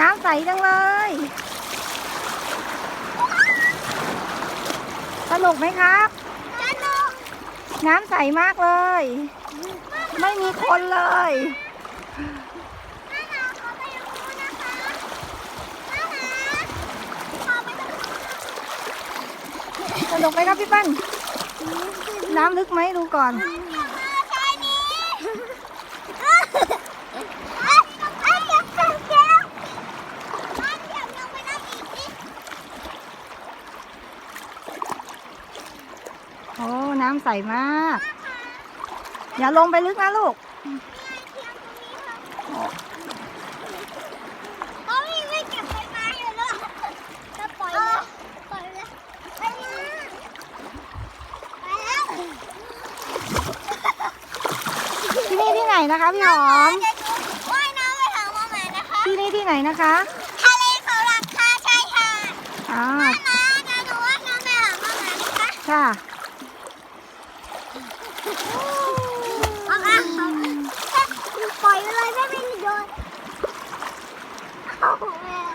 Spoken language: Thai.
น้ำใสจังเลย สนุกไหมครับ สนุก น้ำใสมากเลย ไม่มีคนเลยแม่นาขอไปตรงนู้นนะคะแม่นาขอไปตรงนู้นสนุกไหมครับพี่ปั้นน้ำลึกไหมดูก่อน อย่ามาชายนี้เอ้ยเอ้ยเอ้ยเจ็บเจ็บเจ็บอันเดี๋ยวลงไปน้ำอีกสิ โอ้น้ำใสมาก อย่าลงไปลึกนะลูกเขาไม่ไม่เก็บใบไม้เลยเหรอจะปล่อยเลยปล่อยเลยไปนะไปแล้วที่นี่ที่ไหนนะคะพี่หอมจะว่ายน้ำไปหาหมอแม่นะคะ ที่นี่ที่ไหนนะคะทะเลเขาหลักคาชายหาดอ่ามานะหนูว่ายน้ำไปหาหมอแม่นะคะค่ะ เอาอะเอาอะปล่อยไปเลยไม่ไม่โดนเอาแม่